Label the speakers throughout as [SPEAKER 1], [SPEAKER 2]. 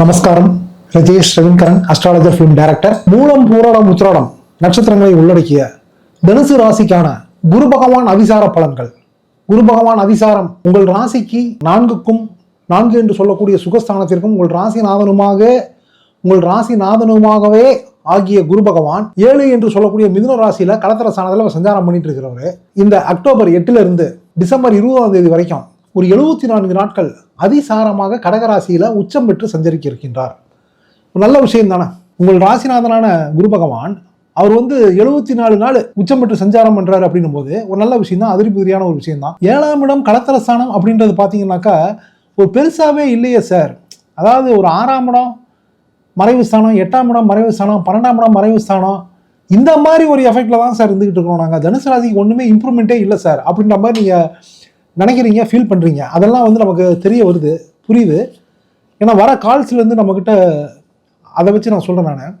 [SPEAKER 1] நமஸ்காரம். Rajesh Ravindran astrologer film director மூலம் பூராடம் உத்திராடம் நட்சத்திரங்களை உள்ளடக்கிய தனுசு ராசிக்கான குரு பகவான் அவிசார பலன்கள். குரு பகவான் அவிசாரம் உங்கள் ராசிக்கு நான்குக்கும் நான்கு என்று சொல்லக்கூடிய சுகஸ்தானத்திற்கும் உங்கள் ராசிநாதனுமாக உங்கள் ராசிநாதனுமாகவே ஆகிய குரு பகவான் ஏழு என்று சொல்லக்கூடிய மிதுன ராசியில கலத்தர ஸ்தானத்துல சஞ்சாரம் பண்ணிட்டு இருக்கிறவர் இந்த அக்டோபர் எட்டுல இருந்து டிசம்பர் இருபதாம் தேதி வரைக்கும் ஒரு எழுபத்தி நான்கு நாட்கள் அதிசாரமாக கடகராசியில் உச்சம் பெற்று சஞ்சரிக்க இருக்கின்றார் ஒரு நல்ல விஷயம் தானே. உங்கள் ராசிநாதனான குரு பகவான் அவர் வந்து எழுபத்தி நாலு நாள் உச்சம் பெற்று சஞ்சாரம் பண்றாரு அப்படின்னும் போது ஒரு நல்ல விஷயம் தான் அதிர்புதிரியான ஒரு விஷயம் தான். ஏழாம் இடம் களத்தரஸ்தானம் அப்படின்றது பார்த்தீங்கன்னாக்கா ஒரு பெருசாகவே இல்லையே சார் அதாவது ஒரு ஆறாம் இடம் மறைவு ஸ்தானம் எட்டாம் இடம் மறைவு ஸ்தானம் பன்னெண்டாம் இடம் மறைவு ஸ்தானம் இந்த மாதிரி ஒரு எஃபெக்டில் தான் சார் இருந்துகிட்டு இருக்கோம் நாங்கள் தனுசு ராசிக்கு ஒன்றுமே இம்ப்ரூவ்மெண்ட்டே இல்லை சார் அப்படின்ற மாதிரி நீங்கள் நினைக்கிறீங்க ஃபீல் பண்ணுறீங்க அதெல்லாம் வந்து நமக்கு தெரிய வருது புரியுது. ஏன்னா வர கால்ஸ்லேருந்து நம்மக்கிட்ட அதை வச்சு நான் சொல்கிறேன் நான்.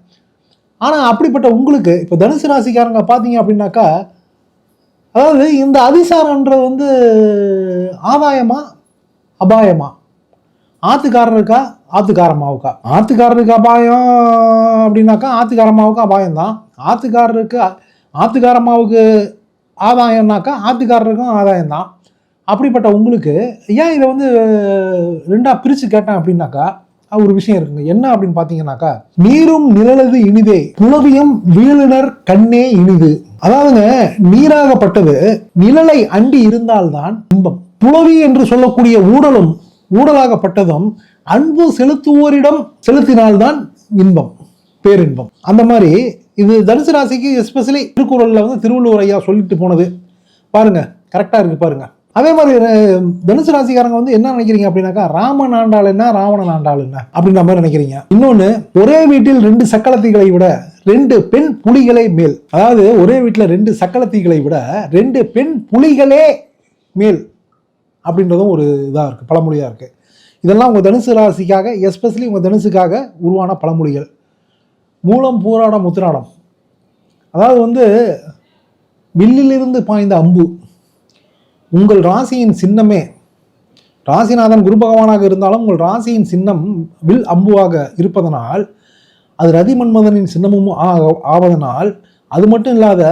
[SPEAKER 1] ஆனால் அப்படிப்பட்ட உங்களுக்கு இப்போ தனுசு ராசிக்காரங்க பார்த்தீங்க அப்படின்னாக்கா அதாவது இந்த அதிசாரன்றது வந்து ஆதாயமா அபாயமா? ஆத்துக்காரருக்கா ஆத்துக்காரமாவுக்கா ஆத்துக்காரருக்கு அபாயம் அப்படின்னாக்கா ஆத்துக்காரமாவுக்கு அபாயம் தான். ஆத்துக்காரருக்கு ஆத்துக்காரமாவுக்கு ஆதாயம்னாக்கா ஆத்துக்காரருக்கும் ஆதாயம் தான். அப்படிப்பட்ட உங்களுக்கு ஏன் இதை வந்து ரெண்டா பிரித்து கேட்டேன் அப்படின்னாக்கா ஒரு விஷயம் இருக்குங்க. என்ன அப்படின்னு பார்த்தீங்கன்னாக்கா நீரும் நிழலது இனிதே புலவியம் வீழுனர் கண்ணே இனிது. அதாவதுங்க நீராகப்பட்டது நிழலை அண்டி இருந்தால்தான் இன்பம். புலவி என்று சொல்லக்கூடிய ஊடலும் ஊடலாகப்பட்டதும் அன்பு செலுத்துவோரிடம் செலுத்தினால்தான் இன்பம் பேரின்பம். அந்த மாதிரி இது தனுசு ராசிக்கு எஸ்பெஷலி திருக்குறளில் வந்து திருவள்ளுவர் ஐயா சொல்லிட்டு போனது. பாருங்க கரெக்டாக இருக்கு பாருங்க. அதே மாதிரி தனுசு ராசிக்காரங்க வந்து என்ன நினைக்கிறீங்க அப்படின்னாக்கா ராமன் ஆண்டாள் என்ன ராவணன் ஆண்டாள் என்ன அப்படின்ற மாதிரி நினைக்கிறீங்க. இன்னொன்று ஒரே வீட்டில் ரெண்டு சக்கலத்திகளை விட ரெண்டு பெண் புலிகளே மேல். அதாவது ஒரே வீட்டில் ரெண்டு சக்கலத்திகளை விட ரெண்டு பெண் புலிகளே மேல் அப்படின்றதும் ஒரு இதாக இருக்குது பழமொழியாக இருக்குது இதெல்லாம் உங்கள் தனுசு ராசிக்காக எஸ்பெஷலி உங்கள் தனுசுக்காக உருவான பழமொழிகள். மூலம் பூராடம் முத்துராடம். அதாவது வந்து வில்லிலிருந்து பாய்ந்த அம்பு. உங்கள் ராசியின் சின்னமே ராசிநாதன் குரு பகவானாக இருந்தாலும் உங்கள் ராசியின் சின்னம் வில் அம்புவாக இருப்பதனால் அது ரதிமன்மதனின் சின்னமும் ஆக- ஆவதனால் அது மட்டும் இல்லாத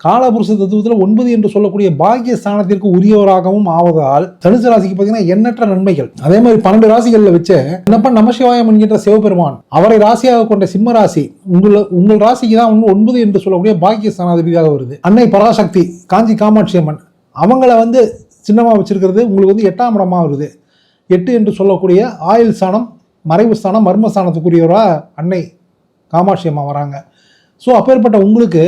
[SPEAKER 1] காலபுருஷ தத்துவத்தில் ஒன்பது என்று சொல்லக்கூடிய பாக்கிய ஸ்தானத்திற்கு உரியவராகவும் ஆவதால் தனுசு ராசிக்கு பார்த்தீங்கன்னா எண்ணற்ற நன்மைகள். அதே மாதிரி பன்னெண்டு ராசிகளில் வச்சு என்னப்ப நமசிவாயம் என்கின்ற சிவபெருமான் அவரை ராசியாக கொண்ட சிம்ம ராசி உங்கள் உங்கள் ராசிக்கு தான் ஒன்பது என்று சொல்லக்கூடிய பாக்கிய ஸ்தானாதிபதியாக வருது. அன்னை பராசக்தி காஞ்சி காமாட்சி அம்மன் அவங்கள வந்து சின்னமாக வச்சுருக்கிறது உங்களுக்கு வந்து எட்டாம் இடமாக வருது. எட்டு என்று சொல்லக்கூடிய ஆயுள் ஸ்தானம் மறைவு ஸ்தானம் மர்ம ஸ்தானத்துக்குரியவராக அன்னை காமாட்சி அம்மா வராங்க. ஸோ அப்பேற்பட்ட உங்களுக்கு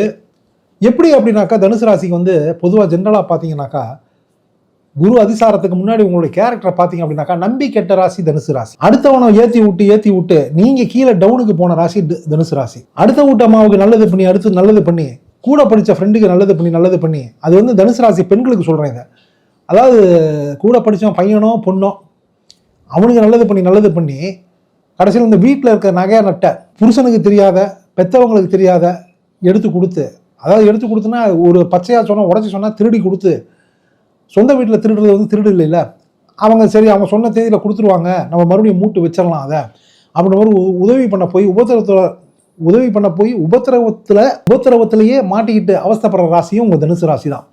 [SPEAKER 1] எப்படி அப்படின்னாக்கா தனுசு ராசிக்கு வந்து பொதுவாக ஜென்ரலாக பார்த்தீங்கன்னாக்கா குரு அதிசாரத்துக்கு முன்னாடி உங்களுடைய கேரக்டரை பார்த்தீங்க அப்படின்னாக்கா நம்பி கெட்ட ராசி தனுசு ராசி. அடுத்தவனை ஏற்றி விட்டு ஏற்றி விட்டு நீங்கள் கீழே டவுனுக்கு போன ராசி தனுசு ராசி. அடுத்த வீட்டு அம்மாவுக்கு நல்லது பண்ணி அடுத்து நல்லது பண்ணி கூட படித்த ஃப்ரெண்டுக்கு நல்லது பண்ணி நல்லது பண்ணி. அது வந்து தனுசு ராசி பெண்களுக்கு சொல்கிறேன் இதை. அதாவது கூட படித்தவன் பையனோ பொண்ணோ அவனுக்கு நல்லது பண்ணி நல்லது பண்ணி கடைசியில் இந்த வீட்டில் இருக்க நகை நட்டை புருஷனுக்கு தெரியாத பெற்றவங்களுக்கு தெரியாத எடுத்து கொடுத்து அதாவது எடுத்து கொடுத்துன்னா ஒரு பச்சையாக சொன்னால் உடச்சி சொன்னால் திருடி கொடுத்து சொந்த வீட்டில் திருடுறது வந்து திருடு இல்லைல்ல? அவங்க சரி அவங்க சொன்ன தேதியில் கொடுத்துருவாங்க. நம்ம மறுபடியும் மூட்டு வச்சிடலாம் அதை. அப்படின்ற மாதிரி உ- உதவி பண்ண போய் உபத்திரத்தோட உதவி பண்ண போய் உபத்திரவத்தில் உபத்திரவத்திலேயே மாட்டிக்கிட்டு அவஸ்தைப்படுற ராசியும் உங்கள் தனுசு ராசி தான்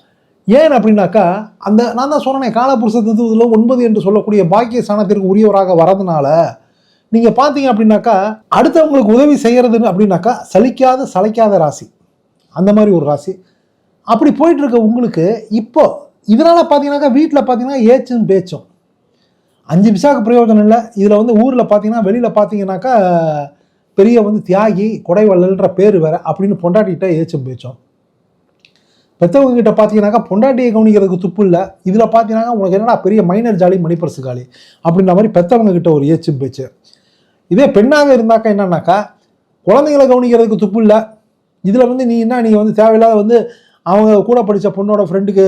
[SPEAKER 1] ஏன் அப்படின்னாக்கா அந்த நான் தான் சொன்னேன் காலபுருஷ தத்துவத்தில் ஒன்பது என்று சொல்லக்கூடிய பாக்கிய ஸ்தானத்திற்கு உரியவராக வரதுனால நீங்கள் பார்த்தீங்க அப்படின்னாக்கா அடுத்தவங்களுக்கு உதவி செய்கிறதுன்னு அப்படின்னாக்கா சலிக்காத சளைக்காத ராசி. அந்த மாதிரி ஒரு ராசி. அப்படி போயிட்டுருக்க உங்களுக்கு இப்போ இதனால் பார்த்தீங்கன்னாக்கா வீட்டில் பார்த்தீங்கன்னா ஏச்சும் பேச்சும். அஞ்சு பிசாக்கு பிரயோஜனம் இல்லை. இதில் வந்து ஊரில் பார்த்தீங்கன்னா வெளியில் பார்த்தீங்கன்னாக்கா பெரிய வந்து தியாகி கொடைவள்ளல்ன்ற பேர் வேற அப்படின்னு பொண்டாட்டிகிட்ட ஏச்சும் பேச்சும். பெற்றவங்க கிட்ட பார்த்தீங்கன்னாக்கா பொண்டாட்டியை கவனிக்கிறதுக்கு துப்பு இல்லை. இதில் பார்த்தீங்கன்னா உனக்கு என்னடா பெரிய மைனர் ஜாலி மணிப்பரசு காலி அப்படின்ற மாதிரி பெற்றவங்க கிட்ட ஒரு ஏச்சும் பேச்சு. இதே பெண்ணாக இருந்தாக்கா என்னன்னாக்கா குழந்தைங்களை கவனிக்கிறதுக்கு துப்பு இல்லை. இதில் வந்து நீ என்ன நீ வந்து தேவையில்லாத வந்து அவங்க கூட படித்த பொண்ணோட ஃப்ரெண்டுக்கு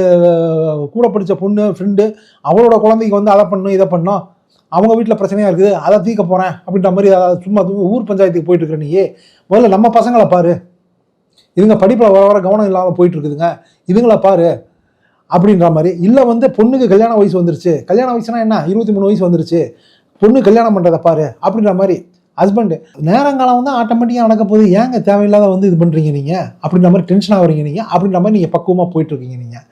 [SPEAKER 1] கூட படித்த பொண்ணு ஃப்ரெண்டு அவளோட குழந்தைக்கு வந்து அதை பண்ணும் இதை பண்ணோம் அவங்க வீட்டில் பிரச்சனையாக இருக்குது அதை தீக்க போகிறேன் அப்படின்ற மாதிரி அதாவது சும்மா ஊர் பஞ்சாயத்துக்கு போயிட்டு இருக்கிற நீயே முதல்ல நம்ம பசங்களை பாரு. இதுங்க படிப்பில் வர வர கவனம் இல்லாமல் போயிட்டு இருக்குதுங்க. இதுங்களை பாரு அப்படின்ற மாதிரி. இல்லை வந்து பொண்ணுக்கு கல்யாண வயசு வந்துருச்சு. கல்யாண வயசுனா என்ன? இருபத்தி மூணு வயசு வந்துருச்சு. பொண்ணு கல்யாணம் பண்ணுறதை பாரு அப்படின்ற மாதிரி. ஹஸ்பண்டு நேரங்காலம் வந்து ஆட்டோமேட்டிக்காக நடக்க போகுது. ஏங்க தேவையில்லாத வந்து இது பண்ணுறீங்க நீங்கள் அப்படின்ற மாதிரி டென்ஷன் ஆகுறீங்க நீங்கள் அப்படின்ற மாதிரி நீங்கள் பக்குவமாக போயிட்டுருக்கீங்க நீங்கள்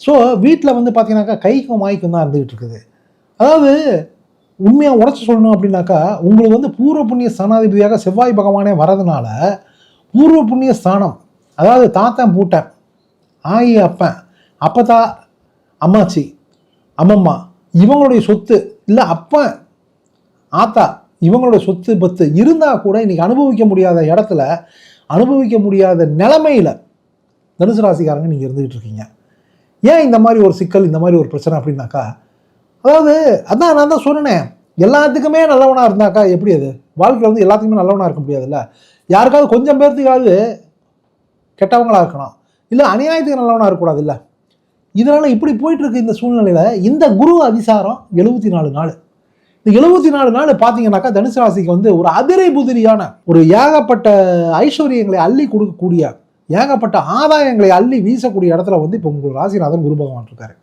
[SPEAKER 1] ஸோ வீட்டில் வந்து பார்த்தீங்கன்னாக்கா கைக்கும் மாய்க்கும் தான் இருந்துகிட்டு இருக்குது. அதாவது உண்மையாக உடச்சி சொல்லணும் அப்படின்னாக்கா உங்களுக்கு வந்து பூர்வ புண்ணிய ஸ்தானாதிபதியாக செவ்வாய் பகவானே வரதுனால பூர்வ புண்ணிய ஸ்தானம் அதாவது தாத்தன் பூட்டன் ஆயி அப்பன் அப்பத்தா அம்மாச்சி அம்மம்மா இவங்களுடைய சொத்து இல்லை அப்பன் ஆத்தா இவங்களுடைய சொத்து பத்து இருந்தால் கூட இன்றைக்கி அனுபவிக்க முடியாத இடத்துல அனுபவிக்க முடியாத நிலமையில் தனுசு ராசிக்காரங்க நீங்கள் இருந்துகிட்டு இருக்கீங்க. ஏன் இந்த மாதிரி ஒரு சிக்கல் இந்த மாதிரி ஒரு பிரச்சனை அப்படின்னாக்கா அதாவது அதான் நான் தான் சொன்னேன் எல்லாத்துக்குமே நல்லவனாக இருந்தாக்கா எப்படி அது? வாழ்க்கையில் வந்து எல்லாத்துக்குமே நல்லவனாக இருக்க முடியாதுல்ல? யாருக்காவது கொஞ்சம் பேர்த்துக்காவது கெட்டவங்களாக இருக்கணும். இல்லை அநியாயத்துக்கு நல்லவனாக இருக்கக்கூடாது இல்லை இதனால் இப்படி போயிட்டுருக்கு இந்த சூழ்நிலையில் இந்த குரு அதிசாரம் எழுபத்தி நாலு நாள். இந்த எழுபத்தி நாலு நாள் பார்த்தீங்கன்னாக்கா தனுசு ராசிக்கு வந்து ஒரு அதிரை புதிரியான ஒரு ஏகப்பட்ட ஐஸ்வர்யங்களை அள்ளி கொடுக்கக்கூடிய ஏகப்பட்ட ஆதாயங்களை அள்ளி வீசக்கூடிய இடத்துல வந்து இப்போ உங்கள் ராசிநாதன் குரு பகவான் இருக்காரு.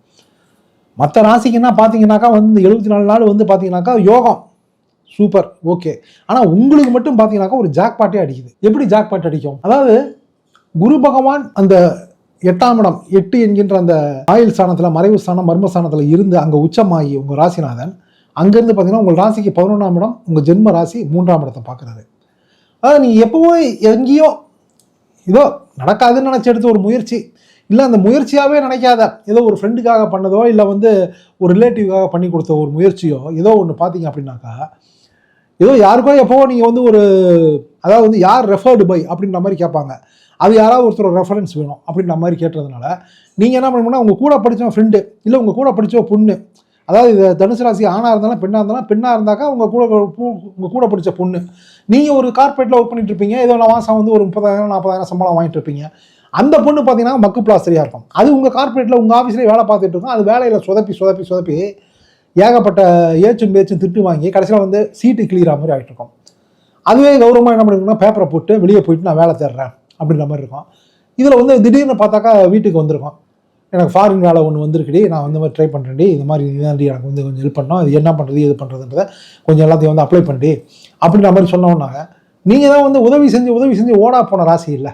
[SPEAKER 1] மற்ற ராசிக்குன்னா பார்த்தீங்கன்னாக்கா வந்து எழுபத்தி நாலு நாள் வந்து பார்த்தீங்கன்னாக்கா யோகம். சூப்பர் ஓகே ஆனால் உங்களுக்கு மட்டும் பார்த்தீங்கன்னாக்கா ஒரு ஜாக் பாட்டே அடிக்குது. எப்படி ஜாக் பாட் அடிக்கும்? அதாவது குரு பகவான் அந்த எட்டாம் இடம் எட்டு என்கின்ற அந்த ஆயுள் ஸ்தானத்தில் மறைவு ஸ்தானம் மர்ம ஸ்தானத்தில் இருந்து அங்கே உச்சமாகி உங்கள் ராசிநாதன் அங்கேருந்து பார்த்தீங்கன்னா உங்கள் ராசிக்கு பதினொன்றாம் இடம் உங்கள் ஜென்ம ராசி மூன்றாம் இடத்தை பார்க்குறாரு அதாவது நீங்கள் எப்போவோ எங்கேயோ ஏதோ நடக்காதுன்னு நினச்சி எடுத்த ஒரு முயற்சி. இல்லை அந்த முயற்சியாகவே நினைக்காத. ஏதோ ஒரு ஃப்ரெண்டுக்காக பண்ணதோ இல்லை வந்து ஒரு ரிலேட்டிவ்காக பண்ணி கொடுத்த ஒரு முயற்சியோ ஏதோ ஒன்று பார்த்தீங்க அப்படின்னாக்கா ஏதோ யாருக்கோ எப்போ நீங்கள் வந்து ஒரு அதாவது வந்து யார் ரெஃபர்டு பை அப்படின்ற மாதிரி கேட்பாங்க. அது யாராவது ஒருத்தர் ரெஃபரன்ஸ் வேணும் அப்படின்ற மாதிரி கேட்டதுனால நீங்கள் என்ன பண்ணணும்னா உங்கள் கூட படித்த ஃப்ரெண்டு இல்லை உங்கள் கூட படித்த பொண்ணு அதாவது இது தனுசு ராசி ஆணாக இருந்தாலும் பெண்ணாக இருந்தாலும் பெண்ணாக இருந்தாக்கா உங்கள் கூட உங்கள் கூட படித்த பொண்ணு. நீங்கள் ஒரு கார்பரேட்டில் ஒர்க் பண்ணிட்டு இருப்பீங்க. ஏதோ மாதம் வந்து ஒரு முப்பதாயிரம் நாற்பதாயிரம் சம்பளம் வாங்கிட்டு இருப்பீங்க. அந்த பொண்ணு பார்த்தீங்கன்னா மக்கு பிளாஸ்டரியாக இருக்கும் அது உங்கள் கார்பரேட்டில் உங்கள் ஆஃபீஸ்லேயே வேலை பார்த்துட்டு இருக்கும். அது வேலையில் சொதப்பி சொதப்பி சொதப்பி ஏகப்பட்ட ஏச்சும் பேச்சும் திட்டு வாங்கி கடைசியில் வந்து சீட்டு கிளியரா மாதிரி ஆகிட்டு இருக்கும். அதுவே கௌரவமாக என்ன பண்ணிருக்கோம்னா பேப்பரை போட்டு வெளியே போயிட்டு நான் வேலை தேடுறேன் அப்படின்ற மாதிரி இருக்கும். இதில் வந்து திடீர்னு பார்த்தாக்கா வீட்டுக்கு வந்திருக்கும். எனக்கு ஃபாரின் வேலை ஒன்று வந்திருக்குடி நான் வந்து மாதிரி ட்ரை பண்ணுறேன்டி இந்த மாதிரி இதாண்டி எனக்கு வந்து கொஞ்சம் ஹெல்ப் பண்ணோம் இது என்ன பண்ணுறது இது பண்ணுறதுன்றத கொஞ்சம் எல்லாத்தையும் வந்து அப்ளை பண்ணி அப்படின்ற மாதிரி சொன்னோன்னாங்க நீங்கள் தான் வந்து உதவி செஞ்சு உதவி செஞ்சு ஓடா போன ராசி இல்லை.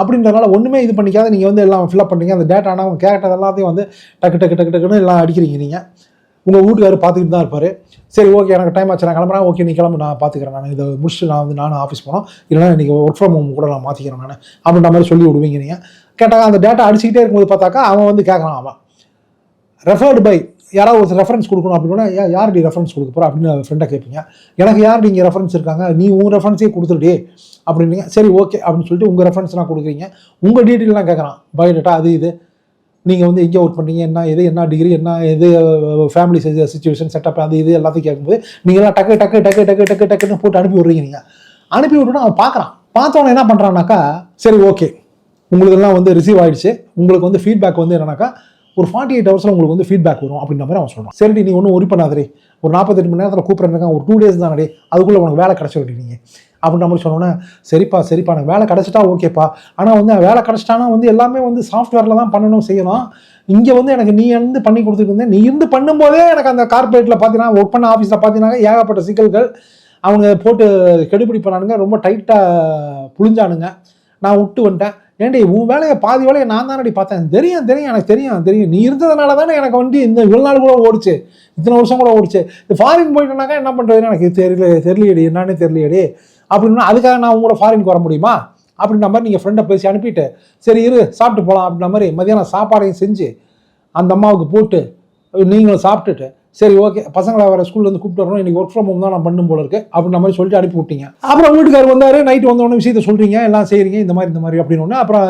[SPEAKER 1] அப்படின்றனால ஒன்றுமே இது பண்ணிக்காத நீங்கள் வந்து எல்லாம் ஃபில்அப் பண்ணுறீங்க அந்த டேட்டானா அவங்க கேட்டது எல்லாத்தையும் வந்து டக்கு டக்கு டக்கு டக்குன்னு எல்லாம் அடிக்கிறீங்க நீங்கள் உங்கள் வீட்டுக்காரர் பார்த்துக்கிட்டு தான் இருப்பார். சரி ஓகே எனக்கு டைம் ஆச்சு நான் கிளம்புறேன். ஓகே நீ கிளம்பு நான் பார்த்துக்கிறேன் நான் இதை முடிச்சுட்டு நான் வந்து நானும் ஆஃபீஸ் போனோம் இல்லைனா இன்றைக்கி ஒர்க் ஃப்ரம் ஹோம் கூட நான் மாற்றிக்கிறேன் நான். அப்படின்ற மாதிரி சொல்லி விடுவீங்க நீங்கள் கேட்டால் அந்த டேட்டா அடிச்சுக்கிட்டே இருக்கும்போது பார்த்தாக்கா அவன் வந்து கேட்குறான் அவன். ரெஃபர்டு பை யாராவது ஒரு ரெஃபரன்ஸ் கொடுக்கணும் அப்படின்னா யா யார்டி ரெஃபரன்ஸ் கொடுக்க போகிறா அப்படின்னு ஃப்ரெண்டை கேட்பீங்க. எனக்கு யார் நீங்கள் ரெஃபரன்ஸ் இருக்காங்க? நீ உங்கள் ரெஃபரன்ஸே கொடுத்துருடி அப்படின்னீங்க. சரி ஓகே அப்படின்னு சொல்லிட்டு உங்கள் ரெஃபரன்ஸ்லாம் கொடுக்குறீங்க. உங்கள் டீட்டெயிலாம் கேட்குறான். பயோடேட்டா அது இது. நீங்கள் வந்து எங்கே ஒர்க் பண்ணீங்க? என்ன எது என்ன டிகிரி என்ன எது ஃபேமிலி சுச்சுவேஷன் செட்டப் அது இது எல்லாத்தையும் கேட்கும்போது நீங்களாம் டக்கு டக்கு டக்கு டக்கு டக்கு டக்குன்னு போட்டு அனுப்பி விட்றீங்க நீங்கள் அனுப்பி விட்டுட்டு அவன் பார்க்குறான். பார்த்தவன என்ன பண்ணுறான்னாக்கா சரி ஓகே உங்களுக்கெல்லாம் வந்து ரிசீவ் ஆகிடுச்சு உங்களுக்கு வந்து ஃபீட்பேக் வந்து என்னன்னாக்கா ஒரு ஃபார்ட்டி எயிட் ஹவர்ஸில் உங்களுக்கு வந்து ஃபீட்பேக் வரும் அப்படின்ற மாதிரி அவன் சொல்கிறான் சரி நீ ஒன்றும் ஒரி பண்ணாதே ஒரு நாற்பத்தெட்டு மணி நேரத்தில் கூப்பிட்றேன் ஒரு டூ டேஸ் தானே அதுக்குள்ளே உனக்கு வேலை கிடச்சி விட்டுறீங்க அப்படின்ற மாதிரி சொன்னோன்னே சரிப்பா சரிப்பா எனக்கு வேலை கிடச்சிட்டா ஓகேப்பா. ஆனால் வந்து வேலை கிடச்சிட்டானா வந்து எல்லாமே வந்து சாஃப்ட்வேரில் தான் பண்ணணும் செய்யணும். இங்கே வந்து எனக்கு நீ இருந்து பண்ணி கொடுத்துட்டு இருந்தேன். நீ இருந்து பண்ணும்போதே எனக்கு அந்த கார்பரேட்டில் பார்த்தீங்கன்னா ஒர்க் பண்ண ஆஃபீஸில் பார்த்தீங்கன்னா ஏகப்பட்ட சிக்கல்கள். அவங்க போட்டு கெடுபிடி பண்ணானுங்க ரொம்ப டைட்டாக புழிஞ்சானுங்க. நான் விட்டு வந்துட்டேன். ஏண்டி உன் வேலையை பாதி வேலையை நான் தானடி பார்த்தேன். தெரியும் தெரியும் எனக்கு தெரியும் தெரியும். நீ இருந்ததுனால தானே எனக்கு வந்து இந்த இவ்வளோ நாள் கூட ஓடிச்சு. இத்தனை வருஷம் கூட ஓடிச்சு. இந்த ஃபாரின் போயிட்டேனாக்கா என்ன பண்ணுறதுன்னு எனக்கு தெரியல தெரியலையடி. என்னன்னு தெரியலையடி. அப்படின்னா அதுக்காக நான் உங்களோட ஃபாரினுக்கு வர முடியுமா? அப்படின்ற மாதிரி நீங்கள் ஃப்ரெண்டை பேசி அனுப்பிட்டு சரி இரு சாப்பிட்டு போகலாம் அப்படின்ற மாதிரி மதியானம் சாப்பாடையும் செஞ்சு அந்த அம்மாவுக்கு போட்டு நீங்களும் சாப்பிட்டுட்டு சரி ஓகே பசங்களை வர ஸ்கூல்லேருந்து கூப்பிட்டு வரணும். இன்னைக்கு ஒர்க் ஃப்ரம் ஹோம் தான் நான் பண்ணும் போல இருக்கு. அப்படின்ற மாதிரி சொல்லிட்டு அனுப்பி விட்டீங்க. அப்புறம் வீட்டுக்காரர் வந்தார் நைட்டு வந்தோடனே விஷயத்த சொல்கிறீங்க எல்லாம் செய்கிறீங்க இந்த மாதிரி இந்த மாதிரி அப்படின்னு ஒன்று அப்புறம்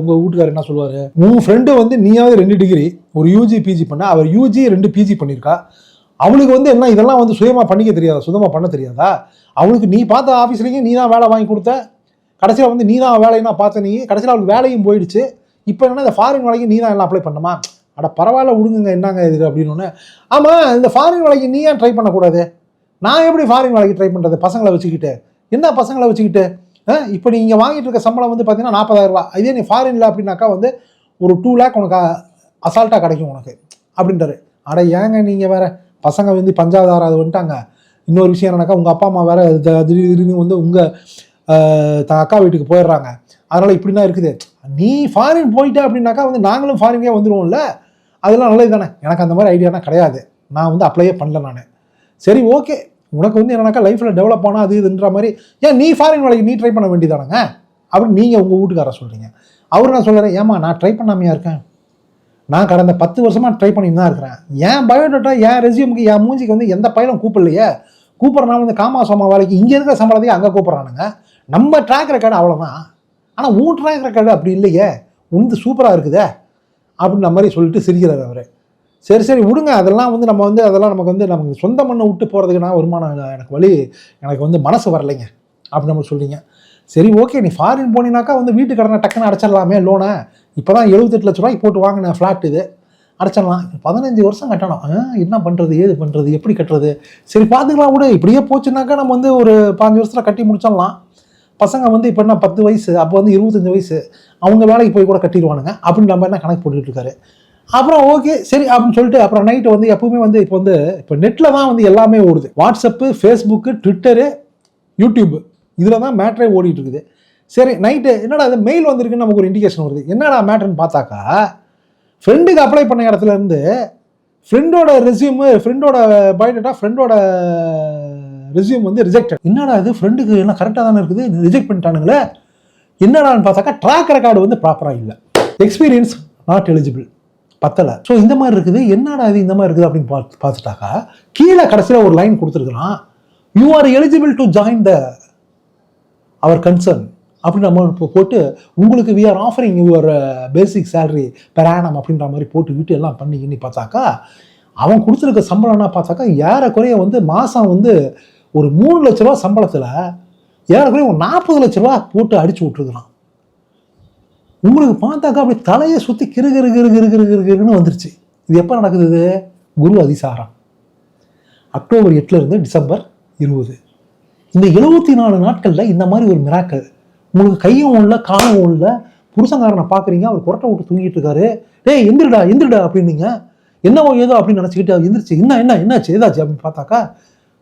[SPEAKER 1] உங்கள் வீட்டுக்காரர் என்ன சொல்லுவார்? உன் ஃப்ரெண்டு வந்து நீயாவது ரெண்டு டிகிரி ஒரு யூஜி பிஜி பண்ண. அவர் யூஜி ரெண்டு பிஜி பண்ணியிருக்கா. அவளுக்கு வந்து என்ன இதெல்லாம் வந்து சுயமாக பண்ணிக்க தெரியாதா? சுத்தமாக பண்ண தெரியாதா? அவளுக்கு நீ பார்த்த ஆஃபீஸ்லேயும் நீ தான் வேலை வாங்கி கொடுத்த. கடைசியில் வந்து நீ தான் வேலையெல்லாம் நான் பார்த்த நீ கடைசியில் அவளுக்கு வேலையும் போயிடுச்சு. இப்போ என்னன்னா இந்த ஃபாரின் வேலைக்கு நீ தான் எல்லாம் அப்ளை பண்ணுமா அட பரவாயில்ல விடுங்க என்னங்க இது அப்படின்னு ஒன்று ஆமாம் இந்த ஃபாரின் வேலைக்கு நீ ஏன் ட்ரை பண்ணக்கூடாது? நான் எப்படி ஃபாரின் வேலைக்கு ட்ரை பண்ணுறது பசங்களை வச்சுக்கிட்டு. என்ன பசங்களை வச்சுக்கிட்டு? இப்போ நீ இங்கே வாங்கிட்டு இருக்க சம்பளம் வந்து பார்த்தீங்கன்னா நாற்பதாயிரம் இதே நீ ஃபாரினில் அப்படின்னாக்கா வந்து ஒரு டூ லேக் உனக்கு அசால்ட்டாக கிடைக்கும் உனக்கு. அப்படின்றாரு. அட ஏங்க நீங்கள் வேற? பசங்க வந்து பஞ்சாவது ஆறாவது வந்துட்டாங்க. இன்னொரு விஷயம் என்னன்னாக்கா உங்கள் அப்பா அம்மா வேறு திடீர் திடீர்னு வந்து உங்கள் தான் அக்கா வீட்டுக்கு போயிடுறாங்க. அதனால் இப்படின்னா இருக்குது. நீ ஃபாரின் போயிட்ட அப்படின்னாக்கா வந்து நாங்களும் ஃபாரினே வந்துடுவோம்ல அதெல்லாம் நல்லது தானே? எனக்கு அந்த மாதிரி ஐடியானா கிடையாது. நான் வந்து அப்ளையே பண்ணல நான். சரி ஓகே உனக்கு வந்து என்னன்னாக்கா லைஃப்பில் டெவலப் ஆனால் அது இதுன்ற மாதிரி ஏன் நீ ஃபாரின் வேலைக்கு நீ ட்ரை பண்ண வேண்டியதானங்க அப்படின்னு நீங்கள் உங்கள் வீட்டுக்காரர் சொல்கிறீங்க அவர் நான் சொல்கிறேன் ஏமா நான் ட்ரை பண்ணாமையா இருக்கேன்? நான் கடந்த பத்து வருஷமாக ட்ரை பண்ணிட்டு தான் இருக்கிறேன். என் பயோடேட்டா என் ரெசியூமுக்கு என் மூஞ்சிக்கு வந்து எந்த பயிலும் கூப்பிடலையே? கூப்பிட்றனால வந்து காமா சோமா வேலைக்கு இங்கே இருக்கிற சம்பளத்தையும் அங்கே கூப்பிட்றானுங்க. நம்ம ட்ராக் ரெக்கார்டு அவ்வளோதான் ஆனால் உன் ட்ராக் ரெக்கார்டு அப்படி இல்லையே. உந்து சூப்பராக இருக்குதே. அப்படின்ற மாதிரி சொல்லிட்டு சிரிக்கிறார் அவர். சரி சரி விடுங்க. அதெல்லாம் வந்து நம்ம வந்து அதெல்லாம் நமக்கு வந்து நமக்கு சொந்த மண்ணை விட்டு போகிறதுக்கு நான் வருமானம் எனக்கு வழி எனக்கு வந்து மனசு வரலைங்க. அப்படின்னு நம்ம சொல்லிங்க சரி ஓகே. நீ ஃபாரின் போனீங்கனாக்கா வந்து வீட்டு கடனை டக்குன்னு அடைச்சிடலாமே லோனை இப்போ தான் எழுபத்தெட்டு லட்ச ரூபாய்க்கு போட்டு வாங்கின ஃப்ளாட் இது. அடைச்சிடலாம். பதினஞ்சு வருஷம் கட்டணும். ஆ, என்ன பண்ணுறது ஏது பண்ணுறது எப்படி கட்டுறது? சரி பார்த்துக்கலாம் விடு. இப்படியே போச்சுனாக்கா நம்ம வந்து ஒரு பாஞ்சு வருஷத்தில் கட்டி முடிச்சிடலாம். பசங்க வந்து இப்போ என்ன பத்து வயசு அப்போ வந்து இருபத்தஞ்சி வயசு. அவங்க வேலைக்கு போய் கூட கட்டிடுவானுங்க. அப்படின்னு நம்ம என்ன கணக்கு போட்டுக்கிட்டு இருக்காரு. அப்புறம் ஓகே சரி அப்படின்னு சொல்லிட்டு அப்புறம் நைட்டு வந்து எப்பவுமே வந்து இப்போ வந்து இப்போ நெட்டில் தான் வந்து எல்லாமே ஓடுது. வாட்ஸ்அப்பு ஃபேஸ்புக்கு ட்விட்டரு யூடியூப் இதில் தான் மேட்ரே ஓடிட்டு இருக்குது. சரி நைட்டு என்னடா அது மெயில் வந்திருக்குன்னு நமக்கு ஒரு இண்டிகேஷன் வருது. என்னடா மேட்ருன்னு பார்த்தாக்கா ஃப்ரெண்டுக்கு அப்ளை பண்ண இடத்துல இருந்து ஃப்ரெண்டோட ரெஸ்யூமு ஃப்ரெண்டோட பயோடேட்டா ஃப்ரெண்டோட ரெஸ்யூம் வந்து ரிஜெக்டட் என்னடா இது ஃப்ரெண்டுக்கு எல்லாம் கரெக்டாக தானே இருக்குது? ரிஜெக்ட் பண்ணிட்டானுங்களே. என்னடான்னு பார்த்தாக்கா ட்ராக் ரெக்கார்டு வந்து ப்ராப்பராக இல்லை. எக்ஸ்பீரியன்ஸ் நாட் எலிஜிபிள் பத்தலை. ஸோ இந்த மாதிரி இருக்குது. என்னடா இது இந்த மாதிரி இருக்குது அப்படின்னு பார்த்து பார்த்துட்டாக்கா கீழே கடைசியில் ஒரு line கொடுத்துருக்குறான். You are eligible to join the our concern அப்படின்னு நம்ம இப்போ போட்டு உங்களுக்கு we are offering your basic salary பெரானம் அப்படின்ற மாதிரி போட்டு வீட்டு எல்லாம் பண்ணி இன்னி பார்த்தாக்கா அவன் கொடுத்துருக்க சம்பளம்னா பார்த்தாக்கா ஏறக்குறைய வந்து மாதம் வந்து ஒரு மூணு லட்ச ரூபா சம்பளத்தில் ஏறக்குறைய ஒரு நாற்பது லட்ச ரூபா போட்டு அடிச்சு விட்ருக்குறான் உங்களுக்கு பார்த்தாக்கா அப்படி தலையை சுற்றி கிரு கிரு கிரு கிரு கிரு கிரு கிருன்னு வந்துருச்சு. இது எப்போ நடக்குது இது? குரு அதிசாரம். அக்டோபர் எட்டுல இருந்து டிசம்பர் இருபது. இந்த எழுபத்தி நாலு நாட்களில் இந்த மாதிரி ஒரு மிராக்கள் உங்களுக்கு கையும் இல்லை காலும் இல்லை புருஷங்காரனை பார்க்குறீங்க அவர் குரட்டை விட்டு தூங்கிட்டு இருக்காரு. டேய் எந்திரிடா எந்திரிடா அப்படின்னீங்க. என்னவோ ஏதோ அப்படின்னு நினச்சிக்கிட்டு அவர் எந்திரிச்சு என்ன என்ன என்னாச்சு? ஏதாச்சு அப்படின்னு பார்த்தாக்கா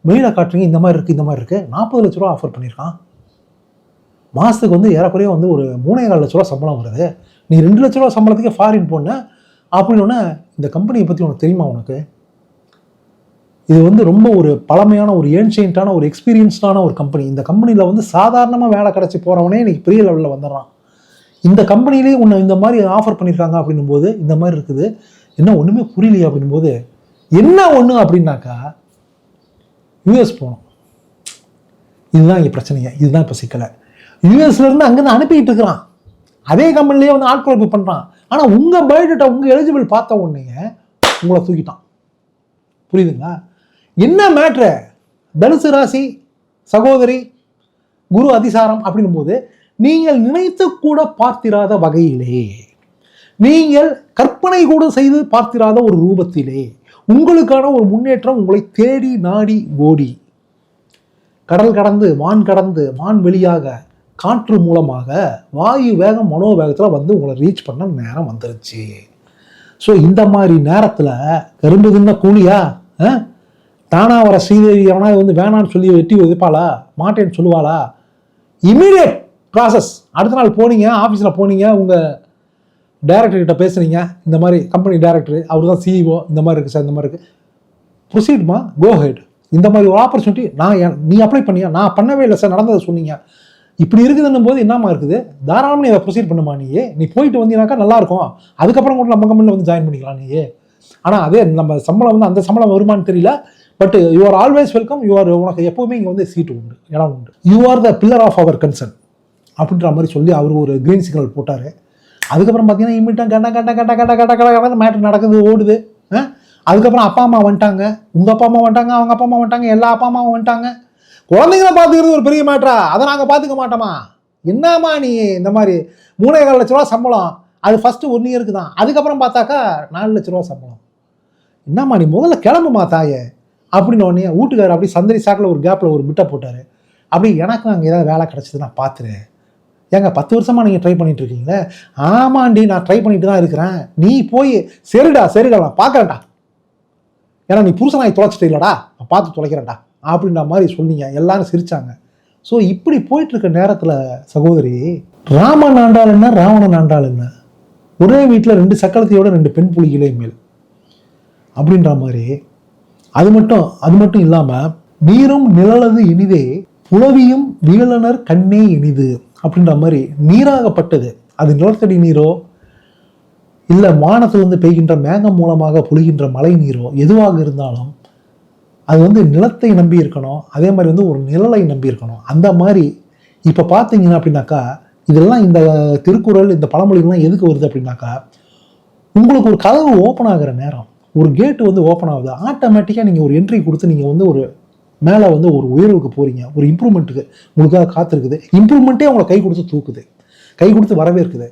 [SPEAKER 1] மெயிலை காட்டுறீங்க இந்த மாதிரி இருக்குது இந்த மாதிரி இருக்குது நாற்பது லட்ச ரூபா ஆஃபர் பண்ணியிருக்கான். மாதத்துக்கு வந்து ஏறக்குறைய வந்து ஒரு மூணே கால் லட்ச ரூபா சம்பளம் வருது. நீ ரெண்டு லட்ச ரூபா சம்பளத்துக்கே ஃபாரின் போன அப்படின்னோடனே இந்த கம்பெனியை பற்றி உனக்கு தெரியுமா உனக்கு? இது வந்து ரொம்ப ஒரு பழமையான ஒரு ஏன்ஷியன்ட்டான ஒரு எக்ஸ்பீரியன்ஸ்டான ஒரு கம்பெனி இந்த கம்பெனியில் வந்து சாதாரணமாக வேலை கிடச்சி போகிறவனே இன்னைக்கு பெரிய லெவலில் வந்துடுறான். இந்த கம்பெனிலேயே உன்னை இந்த மாதிரி ஆஃபர் பண்ணியிருக்காங்க அப்படின்னும் போது இந்த மாதிரி இருக்குது. என்ன ஒன்றுமே புரியலையே அப்படின்னும் போது என்ன ஒன்று அப்படின்னாக்கா யூஎஸ் போகணும் இதுதான் இங்கே பிரச்சனைங்க. இதுதான் இப்போ சிக்கலை. யூஎஸ்லேருந்து அங்கேருந்து அனுப்பிக்கிட்டு இருக்கிறான். அதே கம்பெனிலேயே வந்து ஆட்கள் பண்ணுறான் ஆனால் உங்கள் பயோடேட்டா உங்கள் எலிஜிபிள் பார்த்த உடனே உங்களை தூக்கிட்டான். புரியுதுங்களா? என்ன மேட்ரு தனுசு ராசி சகோதரி குரு அதிசாரம் அப்படின்னும் போது நீங்கள் நினைத்து கூட பார்த்திராத வகையிலே நீங்கள் கற்பனை கூட செய்து பார்த்திராத ஒரு ரூபத்திலே உங்களுக்கான ஒரு முன்னேற்றம் உங்களை தேடி நாடி ஓடி. கடல் கடந்து வான் கடந்து வான் வெளியாக காற்று மூலமாக வாயு வேகம் மனோவேகத்தில் வந்து உங்களை ரீச் பண்ண நேரம் வந்துருச்சு. ஸோ இந்த மாதிரி நேரத்தில் கரும்பு தின்ன கூலியா? ஆ? தானா வர ஸ்ரீதேவி அவனா வந்து வேணான்னு சொல்லி வெட்டி உதைப்பாளா? மாட்டேன்னு சொல்லுவாளா? இமீடியட் ப்ராசஸ் அடுத்த நாள் போனீங்க ஆஃபீஸில் போனீங்க உங்கள் டைரக்டர் கிட்ட இந்த மாதிரி கம்பெனி டைரக்டர் அவர் தான் சிஇஓ இந்த மாதிரி இருக்குது சார் இந்த மாதிரி இருக்குது ப்ரொசீட்மா கோ ஹெட் இந்த மாதிரி ஒரு ஆப்பர்ச்சுனிட்டி நான் நீ அப்ளை பண்ணியா? நான் பண்ணவே இல்லை சார் நடந்ததை சொன்னீங்க. இப்படி இருக்குதுன்னும் போது என்னம்மா இருக்குது? தாராளமாக நீ அதை ப்ரொசீட் பண்ணுமா நீ நீ போயிட்டு வந்தீங்கன்னாக்கா நல்லாயிருக்கும் அதுக்கப்புறம் கூட நம்ம கம்பெனியில் வந்து ஜாயின் பண்ணிக்கலாம் நீ ஆனால் அதே நம்ம சம்பளம் வந்து அந்த சம்பளம் வருமானு தெரியல. But you are always welcome you are உனக்கு எப்போவுமே இங்கே வந்து சீட்டு உண்டு இடம் உண்டு. You are the pillar of our concern அப்படின்ற மாதிரி சொல்லி அவர் ஒரு க்ரீன் சிக்னல் போட்டார். அதுக்கப்புறம் பார்த்தீங்கன்னா இம்மிட்டம் கட்ட கட்ட கட்ட கட்ட கட்ட கட்ட கட்ட மேட்ரு நடக்குது ஓடுது. அதுக்கப்புறம் அப்பா அம்மா வந்துட்டாங்க. உங்கள் அப்பா அம்மா வந்துட்டாங்க அவங்க அப்பா அம்மா வந்துட்டாங்க எல்லா அப்பா அம்மாவும் வந்துட்டாங்க. குழந்தைங்கள பார்த்துக்கிறது ஒரு பெரிய மேட்ரா அதை நாங்கள் பார்த்துக்க மாட்டோமா? என்னம்மா நீ இந்த மாதிரி மூணே கால் லட்ச ரூபா சம்பளம்? அது ஃபஸ்ட்டு ஒன் இயருக்கு தான் அதுக்கப்புறம் பார்த்தாக்கா நாலு லட்ச ரூபா சம்பளம். என்னம்மா நீ முதல்ல கிளம்புமா தாயே? அப்படின்னு உடனே வீட்டுக்காரர் அப்படி சந்தரி சாக்கில் ஒரு கேப்பில் ஒரு மிட்டை போட்டார். அப்படி எனக்கும் அங்கே ஏதாவது வேலை கிடச்சிது நான் பார்த்துரு ஏங்க பத்து வருஷமாக நீங்கள் ட்ரை பண்ணிட்டு இருக்கீங்களே ஆமாண்டி நான் ட்ரை பண்ணிட்டு தான் இருக்கிறேன். நீ போய் சரிடா சரிடா நான் பார்க்குறேன்டா. ஏன்னா நீ புருஷனாய் தொலைச்சிட்டு இல்லடா. நான் பார்த்து தொலைக்கிறேன்டா. அப்படின்ற மாதிரி சொன்னீங்க. எல்லாரும் சிரித்தாங்க ஸோ இப்படி போயிட்டுருக்க நேரத்தில் சகோதரி ராமன் ஆண்டாள் என்ன ராவணன் ஆண்டாள் என்ன? ஒரே வீட்டில் ரெண்டு சக்கரத்தையோட ரெண்டு பெண் புலிகளே மேல். அப்படின்ற மாதிரி அது மட்டும் அது மட்டும் இல்லாமல் நீரும் நிழலது இனிதே புலவியும் வீழனர் கண்ணே இனிது. அப்படின்ற மாதிரி நீராகப்பட்டது. அது நிலத்தடி நீரோ இல்லை வானத்திலிருந்து பெய்கின்ற மேகம் மூலமாக பொழிகின்ற மழை நீரோ எதுவாக இருந்தாலும் அது வந்து நிலத்தை நம்பி இருக்கணும். அதே மாதிரி வந்து ஒரு நிழலை நம்பி இருக்கணும். அந்த மாதிரி இப்போ பார்த்தீங்கன்னா அப்படின்னாக்கா இதெல்லாம் இந்த திருக்குறள் இந்த பழமொழிகள்லாம் எதுக்கு வருது அப்படின்னாக்கா உங்களுக்கு ஒரு கதவு ஓப்பன் ஆகிற நேரம். ஒரு கேட்டு வந்து ஓப்பன் ஆகுது. ஆட்டோமேட்டிக்காக நீங்கள் ஒரு என்ட்ரி கொடுத்து நீங்கள் வந்து ஒரு மேலே வந்து ஒரு உயர்வுக்கு போகிறீங்க ஒரு இம்ப்ரூவ்மெண்ட்டுக்கு உங்களுக்காக காத்திருக்குது. இம்ப்ரூவ்மெண்ட்டே அவங்களை கை கொடுத்து தூக்குது. கை கொடுத்து வரவேற்குது.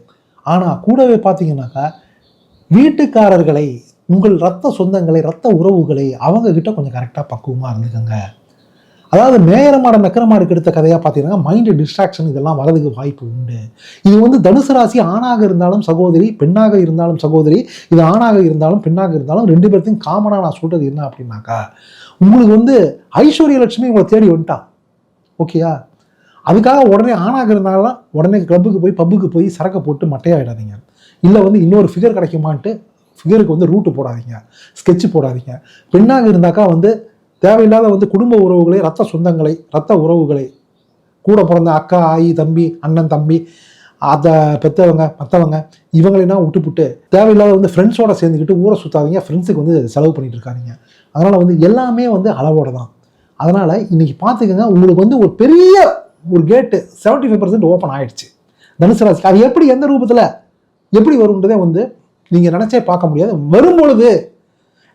[SPEAKER 1] ஆனால் கூடவே பார்த்தீங்கன்னாக்கா வீட்டுக்காரர்களை உங்கள் ரத்த சொந்தங்களை ரத்த உறவுகளை அவங்க கிட்ட கொஞ்சம் கரெக்டாக பக்குவமாக இருந்துக்கோங்க. அதாவது மேயரமாட மெக்கரமாடுக்கு எடுத்த கதையாக பார்த்தீங்கன்னா மைண்டு டிஸ்ட்ராக்ஷன் இதெல்லாம் வரதுக்கு வாய்ப்பு உண்டு. இது வந்து தனுசு ராசி ஆணாக இருந்தாலும் சகோதரி பெண்ணாக இருந்தாலும் சகோதரி இது ஆணாக இருந்தாலும் பெண்ணாக இருந்தாலும் ரெண்டு பேர்த்தையும் காமனாக நான் சொல்கிறது என்ன அப்படின்னாக்கா உங்களுக்கு வந்து ஐஸ்வர்ய லட்சுமி உங்களை தேடி வந்துட்டா. ஓகேயா அதுக்காக உடனே ஆணாக இருந்தாலும் உடனே கிளப்புக்கு போய் பப்புக்கு போய் சரக்கை போட்டு மட்டையாயிடாதீங்க. இல்லை வந்து இன்னொரு ஃபிகர் கிடைக்குமான்ட்டு ஃபிகருக்கு வந்து ரூட்டு போடாதீங்க. ஸ்கெட்ச் போடாதீங்க. பெண்ணாக இருந்தாக்கா வந்து தேவையில்லாத வந்து குடும்ப உறவுகளை ரத்த சொந்தங்களை ரத்த உறவுகளை. கூட பிறந்த அக்கா ஆயி தம்பி அண்ணன் தம்பி அதை பெற்றவங்க மற்றவங்க இவங்களெல்லாம் விட்டுப்புட்டு தேவையில்லாத வந்து ஃப்ரெண்ட்ஸோட சேர்ந்துக்கிட்டு ஊரை சுற்றாதீங்க ஃப்ரெண்ட்ஸுக்கு வந்து செலவு பண்ணிட்டு இருக்காதிங்க அதனால் வந்து எல்லாமே வந்து அளவோட தான் அதனால் இன்றைக்கி பார்த்துக்கோங்க உங்களுக்கு வந்து ஒரு பெரிய ஒரு கேட்டு செவன்ட்டி ஃபைவ் பர்சன்ட் ஓப்பன் ஆகிடுச்சு தனுசு ராசிக்கு. அது எப்படி எந்த ரூபத்தில் எப்படி வரும்ன்றதே வந்து நீங்கள் நினச்சே பார்க்க முடியாது. வரும்பொழுது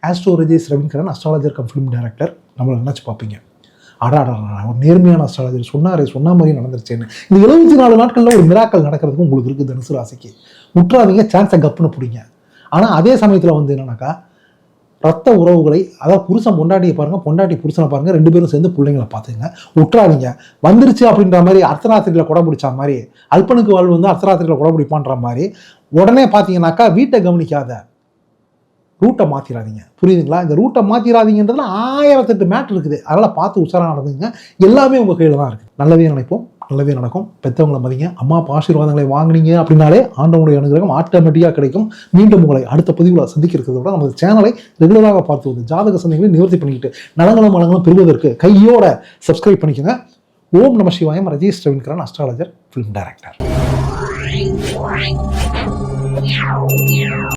[SPEAKER 1] astro Rajesh Ravindran astrologer cum film director நம்மளை நினச்சி பார்ப்பீங்க. அடாடா ஒரு நேர்மையான அஸ்ட்ராலஜர் சொன்னாரே சொன்ன மாதிரி நடந்துருச்சேன்னு. இந்த எழுபத்தி நாலு நாட்களில் ஒரு மிராக்கள் நடக்கிறதுக்கு உங்களுக்கு இருக்குது தனுசு ராசிக்கு. முற்றாதீங்க சான்ஸை கப்புன்னு பிடிங்க. ஆனால் அதே சமயத்தில் வந்து என்னன்னாக்கா ரத்த உறவுகளை அதாவது புருஷன் பொண்டாட்டியை பாருங்க பொண்டாட்டி புருஷனை பாருங்கள் ரெண்டு பேரும் சேர்ந்து பிள்ளைங்களை பார்த்துங்க. விட்டுறாதீங்க வந்துருச்சு அப்படின்ற மாதிரி அர்த்தராத்திரியில் குடம் பிடிச்ச மாதிரி அல்பனுக்கு வாழ்வு வந்து அர்த்தராத்திரியில் குடம் பிடிப்பான்ற மாதிரி உடனே பார்த்தீங்கன்னாக்கா வீட்டை கவனிக்காத ரூட்டை மாற்றிடாதீங்க புரியுதுங்களா? இந்த ரூட்டை மாற்றிடாதீங்கன்றதுல ஆயிரத்தெட்டு மேட் இருக்குது. அதனால் பார்த்து உஷாராக நடந்துங்க எல்லாமே உங்கள் கையில் தான் இருக்குது. நல்லதே நினைப்போம். நல்லதே நடக்கும். பெற்றவங்களை மதிங்க. அம்மா அப்பா ஆசீர்வாதங்களை வாங்குனீங்க அப்படின்னாலே ஆண்டவனுடைய அனுகிரகம் ஆட்டோமேட்டிக்காக கிடைக்கும். மீண்டும் உங்களை அடுத்த பதிவில் சந்திக்கிறதை விட நமது சேனலை ரெகுலராக பார்த்து வந்து ஜாதக சந்தைகளை நிவர்த்தி பண்ணிக்கிட்டு நலங்களும் வளங்களும் பெறுவதற்கு கையோட சப்ஸ்கிரைப் பண்ணிக்கோங்க. ஓம் நம Sivayam. Rajesh Ravindran astrologer film director